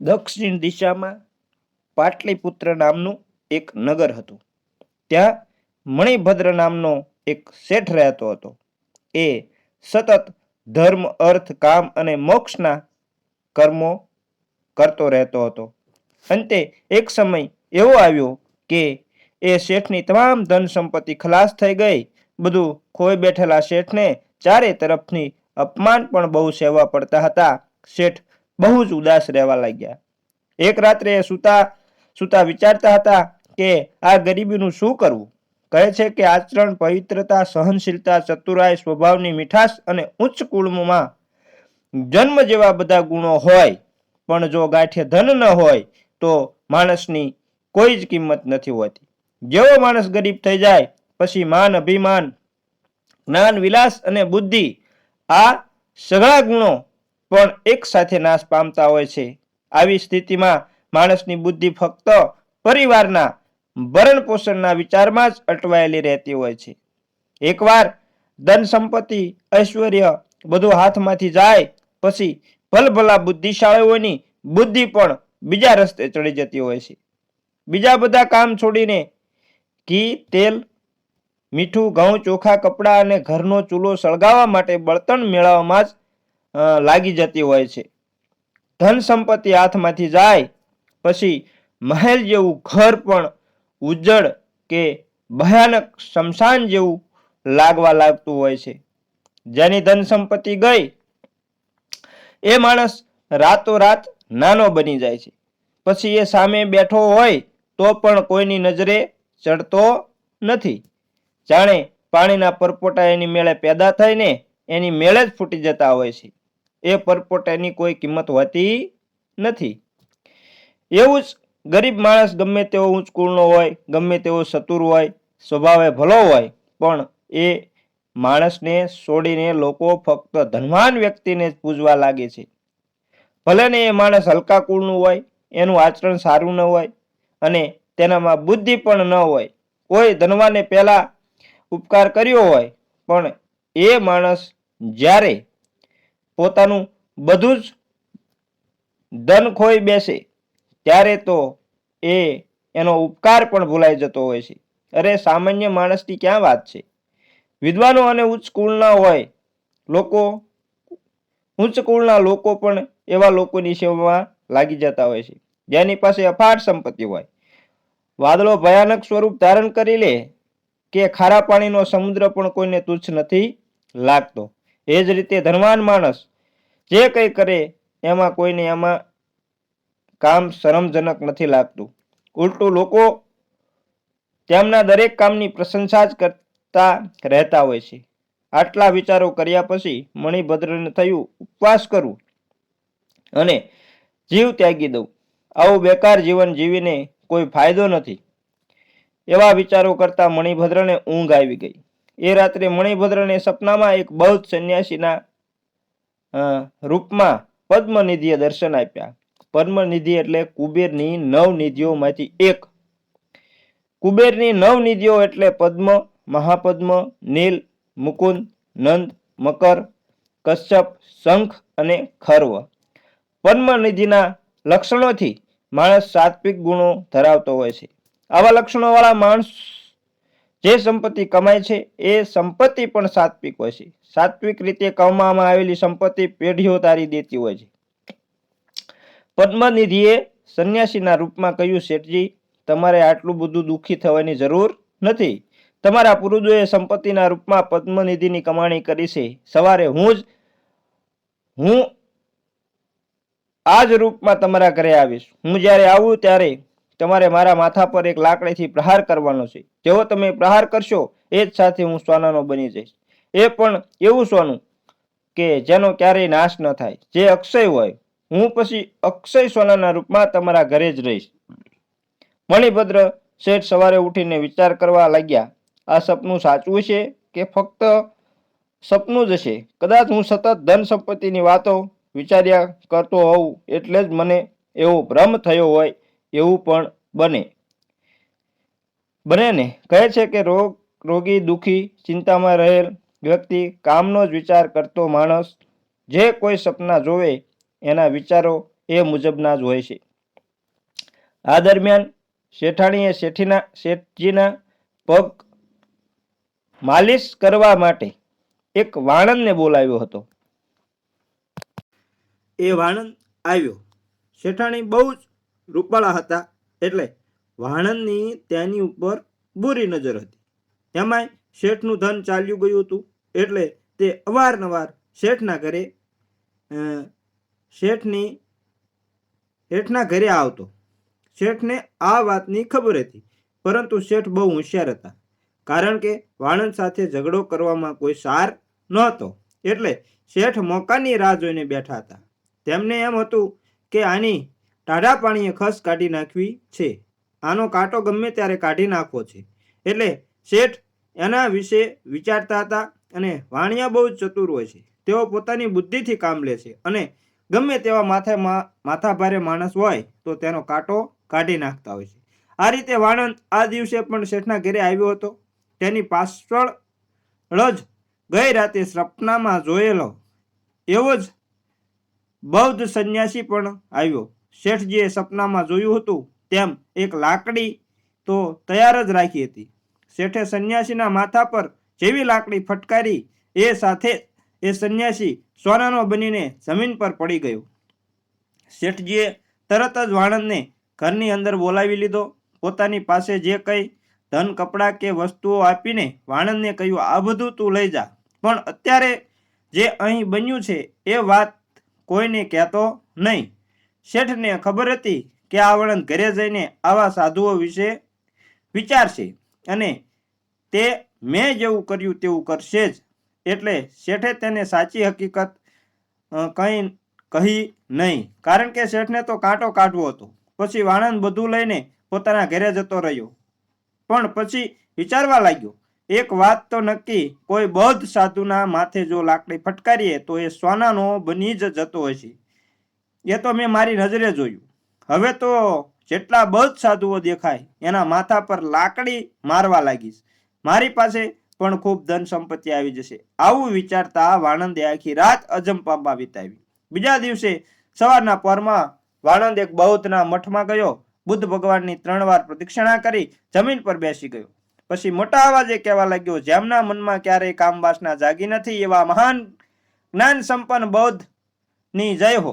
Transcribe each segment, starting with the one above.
દક્ષિણ દિશામાં પાટલીપુત્ર નામનું એક નગર હતું. ત્યાં મણિભદ્ર નામનો એક શેઠ રહેતો હતો. એ સતત ધર્મ, અર્થ, કામ અને મોક્ષના કર્મો કરતો રહેતો હતો. અંતે એક સમય એવો આવ્યો કે એ શેઠની તમામ ધન સંપત્તિ ખલાસ થઈ ગઈ. બધું ખોઈ બેઠેલા શેઠને ચારે તરફની અપમાન પણ બહુ સેવા પડતા હતા. શેઠ બહુ જ ઉદાસ રહેવા લાગ્યા. એક રાત્રે એ સૂતા સૂતા વિચારતા હતા કે આ ગરીબીનું શું કરવું? કહે છે કે આચરણ, પવિત્રતા, સહનશીલતા ચતુરાય સ્વભાવની મીઠાશ અને ઉચ્ચ કુળમાં જન્મ જેવા બધા ગુણો હોય. પણ જો ગાંઠે ધન ન હોય, તો માણસની કોઈ જ કિંમત નથી હોતી. જેવો માણસ ગરીબ થઈ જાય, પછી માન, અભિમાન, જ્ઞાન, વિલાસ અને બુદ્ધિ આ સઘળા ગુણો પણ એક સાથે નાશ પામતા હોય છે. આવી સ્થિતિમાં માણસની બુદ્ધિ ફક્ત પરિવારના ભરણ પોષણના વિચારમાં જ અટવાયેલી રહેતી હોય છે. એકવાર ધન સંપત્તિ ઐશ્વર્ય બધું હાથમાંથી જાય, પછી ભલભલા બુદ્ધિશાળીઓની બુદ્ધિ પણ બીજા રસ્તે ચડી જતી હોય છે. બીજા બધા કામ છોડીને ઘી, તેલ, મીઠું, ઘઉં, ચોખા, કપડાં અને ઘરનો ચૂલો સળગાવવા માટે બળતણ મેળવવામાં જ લાગી જતી હોય છે. ધન સંપત્તિ હાથમાંથી જાય, પછી મહેલ જેવું ઘર પણ ઉજ્જડ કે ભયાનક શમશાન જેવું લાગવા લાગતું હોય છે. જેની ધન સંપત્તિ ગઈ, એ માણસ રાતોરાત નાનો બની જાય છે. પછી એ સામે બેઠો હોય, તો પણ કોઈની નજરે ચડતો નથી. જાણે પાણીના પરપોટા એની મેળે પેદા થઈને એની મેળે જ ફૂટી જતા હોય છે. એ પરપોટાની કોઈ કિંમત હોતી નથી. એવું જ ગરીબ માણસ ગમે તેવો ઊંચ કુળનો હોય, ગમે તેવો સતુર હોય, સ્વભાવે ભલો હોય, પણ એ માણસને છોડીને લોકો ફક્ત ધનવાન વ્યક્તિને જ પૂજવા લાગે છે. ભલે ને એ માણસ હલકા કુળનું હોય, એનું આચરણ સારું ન હોય અને તેનામાં બુદ્ધિ પણ ન હોય. કોઈ ધનવાને પહેલાં ઉપકાર કર્યો હોય, પણ એ માણસ જ્યારે પોતાનું બધું જ ધન ખોઈ બેસે, ત્યારે તો એ એનો ઉપકાર પણ ભૂલાઈ જતો હોય છે. અરે, સામાન્ય માણસની ક્યાં વાત છે? વિદ્વાનો અને ઉચ્ચ કુળના હોય લોકો, ઉચ્ચ કુળના લોકો પણ એવા લોકોની સેવામાં લાગી જતા હોય છે. જેની પાસે અફાર સંપત્તિ હોય. વાદળો ભયાનક સ્વરૂપ ધારણ કરી લે કે ખારા પાણીનો સમુદ્ર પણ કોઈને તુચ્છ નથી લાગતો. એ જ રીતે ધનવાન માણસ જે કંઈ કરે, એમાં કોઈને એમાં કામ શરમજનક નથી લાગતું. ઉલટું લોકો તેમના દરેક કામની પ્રશંસા જ કરતા રહેતા હોય છે. આટલા વિચારો કર્યા પછી મણિભદ્રને થયું, ઉપવાસ કરું અને જીવ ત્યાગી દઉં. આવું બેકાર જીવન જીવીને કોઈ ફાયદો નથી. એવા વિચારો કરતા મણિભદ્રને ઊંઘ આવી ગઈ. એ રાત્રે મણિભદ્રને સપનામાં એક બૌદ્ધ સંન્યાસીના રૂપમાં પદ્મનિધિએ દર્શન આપ્યા. પદ્મનિધિ એટલે કુબેરની નવ નિધિઓમાંથી એક. કુબેરની નવ નિધિઓ એટલે પદ્મ, મહાપદ્મ, નીલ, મુકુંદ, નંદ, મકર, કશ્યપ, શંખ અને ખર્વ. પદ્મનિધિના લક્ષણોથી માણસ સાત્વિક ગુણો ધરાવતો હોય છે. આવા લક્ષણોવાળા માણસ જે સંપત્તિ કમાય છે, એ સંપત્તિ પણ સાત્વિક હોય છે. સાત્વિક રીતે કમાવામાં આવેલી સંપત્તિ પેઢીઓ તારી દેતી હોય છે. પદ્મનિધિએ સંન્યાસીના રૂપમાં કહ્યું, શેઠજી, તમારે આટલું બધું દુઃખી થવાની જરૂર નથી. તમારા પૂર્વજોએ સંપત્તિના રૂપમાં પદ્મનિધિની કમાણી કરી છે. સવારે હું જ, હું આ જ રૂપમાં તમારા ઘરે આવીશ. હું જ્યારે આવું ત્યારે તમારે મારા માથા પર એક લાકડીથી પ્રહાર કરવાનો છે. જેવો તમે પ્રહાર કરશો, એ જ સાથે હું સોનાનો બની જઈશ. એ પણ એવું સોનું કે જેનો ક્યારેય નાશ ન થાય. જે અક્ષય હોય, હું પછી અક્ષય સોનાના રૂપમાં તમારા ઘરે જ રહીશ. મણિભદ્ર શેઠ સવારે ઉઠીને વિચાર કરવા લાગ્યા, આ સપનું સાચું છે કે ફક્ત સપનું જ છે? કદાચ હું સતત ધન સંપત્તિની વાતો વિચાર્યા કરતો હોઉં એટલે જ મને એવો ભ્રમ થયો હોય એવું પણ બને. બને ને કહે છે કે રોગ, રોગી, દુઃખી, ચિંતામાં રહેલ વ્યક્તિ કામનો જ વિચાર કરતો માણસ જે કોઈ સપના જોવે એના વિચારો એ મુજબના જ હોય છે. આ દરમિયાન શેઠાણીએ શેઠીના, શેઠજીના પગ માલિશ કરવા માટે એક વાણંદને બોલાવ્યો હતો. એ વાણંદ આવ્યો. શેઠાણી બહુ જ રૂપાળા હતા એટલે વાણંદની તેની ઉપર બુરી નજર હતી. એમાંય શેઠનું ધન ચાલ્યું ગયું હતું એટલે તે અવારનવાર શેઠના ઘરે શેઠની, શેઠના ઘરે આવતો. શેઠને આ વાતની ખબર હતી, પરંતુ શેઠ બહુ હોશિયાર હતા, કારણ કે વાણંદ સાથે ઝઘડો કરવામાં કોઈ સાર નહોતો. એટલે શેઠ મોકાની રાહ જોઈને બેઠા હતા. તેમને એમ હતું કે આની ટાઢા પાણીએ ખસ કાઢી નાખવી છે. આનો કાંટો ગમે ત્યારે કાઢી નાખવો છે. એટલે શેઠ એના વિશે વિચારતા હતા અને વાણિયા બહુ જ ચતુર હોય છે. તેઓ પોતાની બુદ્ધિથી કામ લે છે અને ગમે તેવા માથે માથાભારે માણસ હોય તો તેનો કાંટો કાઢી નાખતા હોય છે. આ રીતે વાણંદ આ દિવસે પણ શેઠના ઘરે આવ્યો હતો. તેની પાછળ જ ગઈ રાતે સપનામાં જોયેલો એવો જ બૌદ્ધ સંન્યાસી પણ આવ્યો. શેઠજીએ સપનામાં જોયું હતું તેમ એક લાકડી તો તૈયાર જ રાખી હતી. શેઠે સંન્યાસીના માથા પર જેવી લાકડી ફટકારી, એ સાથે એ સંન્યાસી સોનાનો બનીને જમીન પર પડી ગયો. શેઠજીએ તરત જ વાણંદને ઘરની અંદર બોલાવી લીધો. પોતાની પાસે જે કંઈ ધન, કપડાં કે વસ્તુઓ આપીને વાણંદને કહ્યું, આ બધું તું લઈ જા. પણ અત્યારે જે અહીં બન્યું છે, એ વાત કોઈને કહેતો નહીં. શેઠને ખબર હતી કે આ વાણંદ ઘરે જઈને આવા સાધુઓ વિશે વિચારશે અને તે મેં જેવું કર્યું તેવું કરશે જ. એટલે શેઠે તેને સાચી હકીકત કંઈ કહી નહીં. કારણ કે શેઠને તો કાંટો કાઢવો હતો. પછી વાણંદ બધું લઈને પોતાના ઘરે જતો રહ્યો. પણ પછી વિચારવા લાગ્યો, એક વાત તો નક્કી, કોઈ બૌદ્ધ સાધુના માથે જો લાકડી ફટકારીએ તો એ સોનાનો બની જ જતો હશે. એ તો મેં મારી નજરે જોયું. હવે તો જેટલા બધ સાધુઓ દેખાય, એના માથા પર લાકડી મારવા લાગીશ મારી પાસે પણ ખૂબ ધન સંપત્તિ આવી જશે. આવું વિચારતા વાણંદે આખી રાત અજંપામાં વિતાવી. બીજા દિવસે સવારના પરમાં વાણંદ એક બૌદ્ધના મઠમાં ગયો. બુદ્ધ ભગવાનની ત્રણ વાર પ્રદક્ષિણા કરી જમીન પર બેસી ગયો. પછી મોટા અવાજે કહેવા લાગ્યો, જેમના મનમાં ક્યારેય કામ વાસના જાગી નથી એવા મહાન જ્ઞાન સંપન્ન બૌદ્ધની જય હો.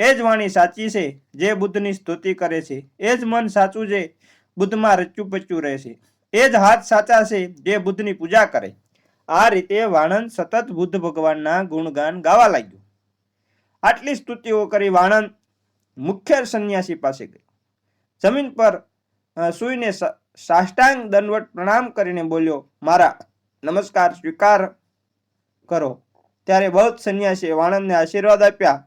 એ જ વાણી સાચી છે, જે બુદ્ધની સ્તુતિ કરે છે. એ જ મન સાચું છે, બુદ્ધમાં રચ્યું પચ્યું રહે છે. એ જ હાથ સાચા છે, જે બુદ્ધની પૂજા કરે. આ રીતે વાણંદ સતત બુદ્ધ ભગવાનના ગુણગાન ગાવા લાગ્યો. આટલી સ્તુતિઓ કરી વાણંદ મુખ્ય સંન્યાસી પાસે ગયો જમીન પર સૂઈને સાષ્ટાંગ દંડવટ પ્રણામ કરીને બોલ્યો, મારા, નમસ્કાર, સ્વીકાર કરો. ત્યારે બૌદ્ધ સંન્યાસીએ વાણંદને આશીર્વાદ આપ્યા.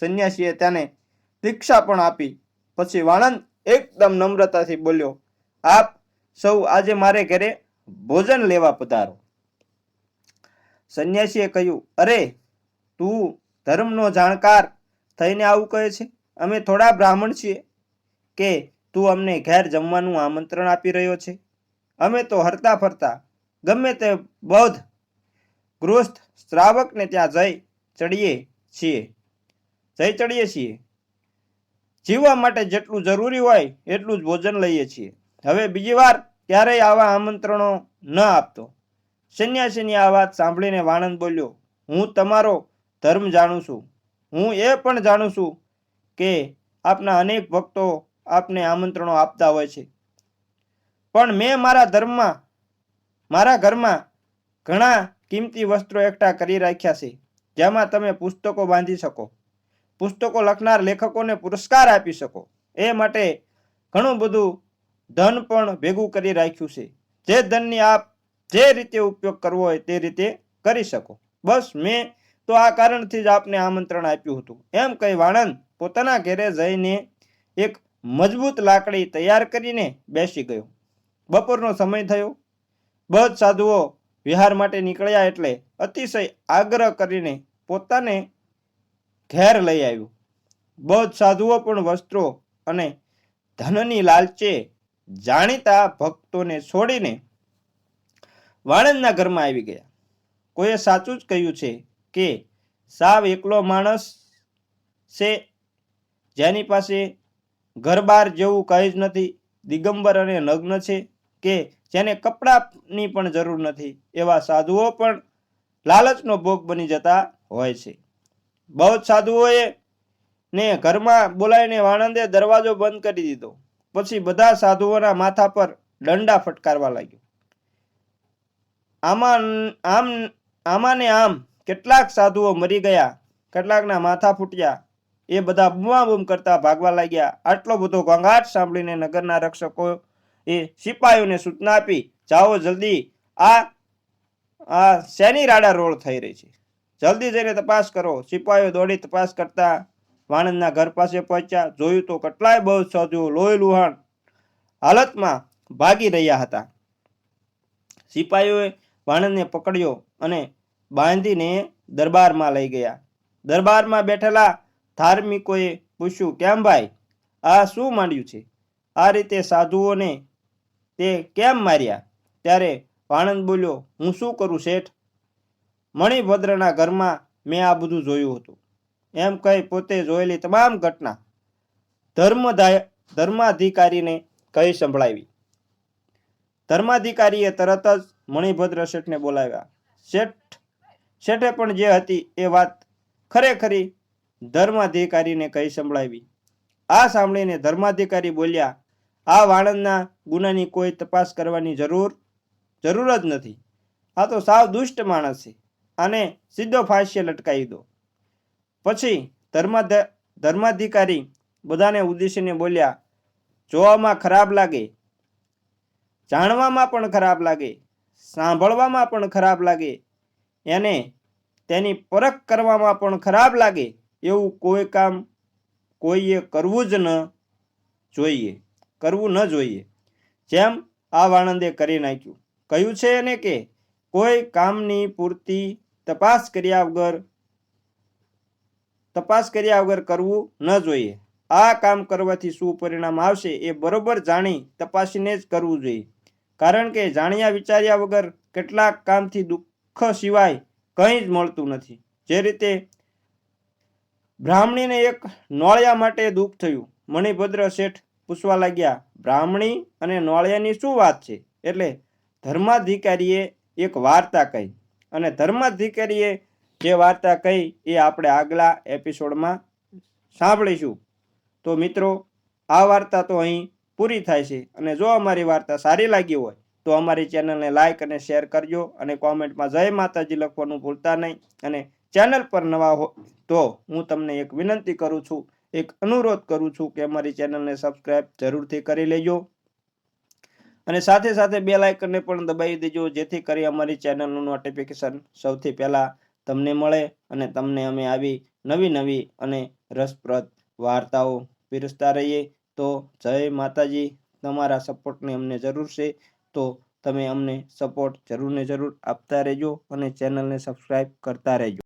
સંન્યાસીએ તેને દીક્ષા પણ આપી. પછી વાણંદ એકદમ નમ્રતાથી બોલ્યો, આપ સૌ આજે મારે ઘરે ભોજન લેવા પધારો. સંન્યાસીએ કહ્યું, અરે, તું ધર્મનો જાણકાર થઈને આવું કહે છે? અમે થોડા બ્રાહ્મણ છીએ કે તું અમને ઘેર જમવાનું આમંત્રણ આપી રહ્યો છે? અમે તો હરતા ફરતા ગમે તે બૌદ્ધ ગૃહસ્થ શ્રાવકને ત્યાં જઈ ચડીએ છીએ. જઈ ચડીએ છીએ. જીવવા માટે જેટલું જરૂરી હોય એટલું જ ભોજન લઈએ છીએ. હવે બીજી વાર ક્યારેય આવા આમંત્રણો ન આપતો. સંન્યાસીની આ વાત સાંભળીને વાણંદ બોલ્યો, હું તમારો ધર્મ જાણું છું. હું એ પણ જાણું છું કે આપના અનેક ભક્તો આપને આમંત્રણો આપતા હોય છે. પણ મેં મારા ધર્મમાં, મારા ઘરમાં ઘણા કિંમતી વસ્ત્રો એકઠા કરી રાખ્યા છે, જેમાં તમે પુસ્તકો બાંધી શકો. પુસ્તકો લખનાર લેખકોને પુરસ્કાર આપી શકો. એ માટે ઘણું બધું ધન પણ ભેગું કરી રાખ્યું છે. જે ધનની આપ જે રીતે ઉપયોગ કરવો હોય તે રીતે કરી શકો. બસ મેં તો આ કારણથી જ આપને આમંત્રણ આપ્યું હતું. એમ કહી વાણંદ પોતાના ઘરે જઈને એક મજબૂત લાકડી તૈયાર કરીને બેસી ગયો. બપોરનો સમય થયો. બધ સાધુઓ વિહાર માટે નીકળ્યા એટલે અતિશય આગ્રહ કરીને પોતાને ઘેર લઈ આવ્યું. બૌદ્ધ સાધુઓ પણ વસ્ત્રો અને ધનની લાલચે જાણીતા ભક્તોને છોડીને વાણંદના ઘરમાં આવી ગયા. કોઈએ સાચું જ કહ્યું છે કે સાવ એકલો માણસ છે જેની પાસે ઘરબાર જેવું કંઈ જ નથી, દિગંબર અને નગ્ન છે કે જેને કપડાની પણ જરૂર નથી, એવા સાધુઓ પણ લાલચનો ભોગ બની જતા હોય છે. જ સાધુઓએ ને ઘરમાં બોલાવીને વાણંદે દરવાજો બંધ કરી દીધો. પછી બધા સાધુઓના માથા પર દંડા ફટકારવા લાગ્યો. આમાં આમ આમાં ને આમ કેટલાક સાધુઓ મરી ગયા, કેટલાકના માથા ફૂટ્યા, એ બધા બુમા બુમ કરતા ભાગવા લાગ્યા. આટલો બધો ઘોંઘાટ સાંભળીને નગરના રક્ષકો એ સિપાહીઓને સૂચના આપી, જાઓ જલ્દી, આ આ શેની રાડા રોડ થઈ રહી છે? જલ્દી જઈને તપાસ કરો. સિપાહીઓ દોડી તપાસ કરતા વાણંદના ઘર પાસે પહોંચ્યા. જોયું તો કેટલાય બહુ સાધુઓ લોહી લુહાણ હાલતમાં ભાગી રહ્યા હતા. સિપાહીઓએ વાણંદને પકડ્યો અને બાંધીને દરબારમાં લઈ ગયા. દરબારમાં બેઠેલા ધાર્મિકોએ પૂછ્યું, કેમ ભાઈ? આ શું માંડ્યું છે? આ રીતે સાધુઓને તે કેમ માર્યા? ત્યારે વાણંદ બોલ્યો, હું શું કરું, શેઠ? મણિભદ્રના ઘરમાં મેં આ બધું જોયું હતું. એમ કહી પોતે જોયેલી તમામ ઘટના ધર્મધાય ધર્માધિકારીને કહી સંભળાવી. ધર્માધિકારીએ તરત જ મણિભદ્ર શેઠને બોલાવ્યા. શેઠ, શેઠે પણ જે હતી એ વાત ખરેખરી ધર્માધિકારીને કહી સંભળાવી. આ સાંભળીને ધર્માધિકારી બોલ્યા, આ વાણંદના ગુનાની કોઈ તપાસ કરવાની જરૂર જરૂર જ નથી. આ તો સાવ દુષ્ટ માણસ છે. આને સીધો ફાંસીએ લટકાવી દો પછી ધર્મા ધર્માધિકારી બધાને ઉદ્દેશીને બોલ્યા, જોવામાં ખરાબ લાગે, જાણવામાં પણ ખરાબ લાગે, સાંભળવામાં પણ ખરાબ લાગે, એને તેની પરખ કરવામાં પણ ખરાબ લાગે, એવું કોઈ કામ કોઈએ કરવું જ ન જોઈએ, કરવું ન જોઈએ. જેમ આ વાણંદે કરી નાખ્યું. કહ્યું છે એને કે, કોઈ કામની પૂરતી તપાસ કર્યા વગર, તપાસ કર્યા વગર કરવું ન જોઈએ. આ કામ કરવાથી શું પરિણામ આવશે એ બરોબર જાણી તપાસીને જ કરવું જોઈએ. કારણ કે જાણ્યા વિચાર્યા વગર કેટલાક કામથી દુઃખ સિવાય કંઈ જ મળતું નથી. જે રીતે બ્રાહ્મણીને એક નોળિયા માટે દુઃખ થયું. મણિભદ્ર શેઠ પૂછવા લાગ્યા, બ્રાહ્મણી અને નોળિયાની શું વાત છે? એટલે ધર્માધિકારીએ એક વાર્તા કહી. અને ધર્માધિકારીએ જે વાર્તા કહી એ આપણે આગલા એપિસોડમાં સાંભળીશું. તો મિત્રો, આ વાર્તા તો અહીં પૂરી થાય છે અને જો અમારી વાર્તા સારી લાગી હોય, તો અમારી ચેનલને લાઈક અને શેર કરજો અને કોમેન્ટમાં જય માતાજી લખવાનું ભૂલતા નહીં. અને ચેનલ પર નવા હો, તો હું તમને એક વિનંતી કરું છું, એક અનુરોધ કરું છું કે અમારી ચેનલને સબસ્ક્રાઈબ જરૂરથી કરી લેજો. અને સાથે સાથે બે લાઇકનને પણ દબાવી દેજો, જેથી કરી અમારી ચેનલનું નોટિફિકેશન સૌથી પહેલાં તમને મળે અને તમને અમે આવી નવી નવી અને રસપ્રદ વાર્તાઓ પીરસતા રહીએ. તો જય માતાજી, તમારા સપોર્ટની અમને જરૂર છે. તો તમે અમને સપોર્ટ જરૂર ને જરૂર આપતા રહેજો અને ચેનલને સબસ્ક્રાઈબ કરતા રહેજો.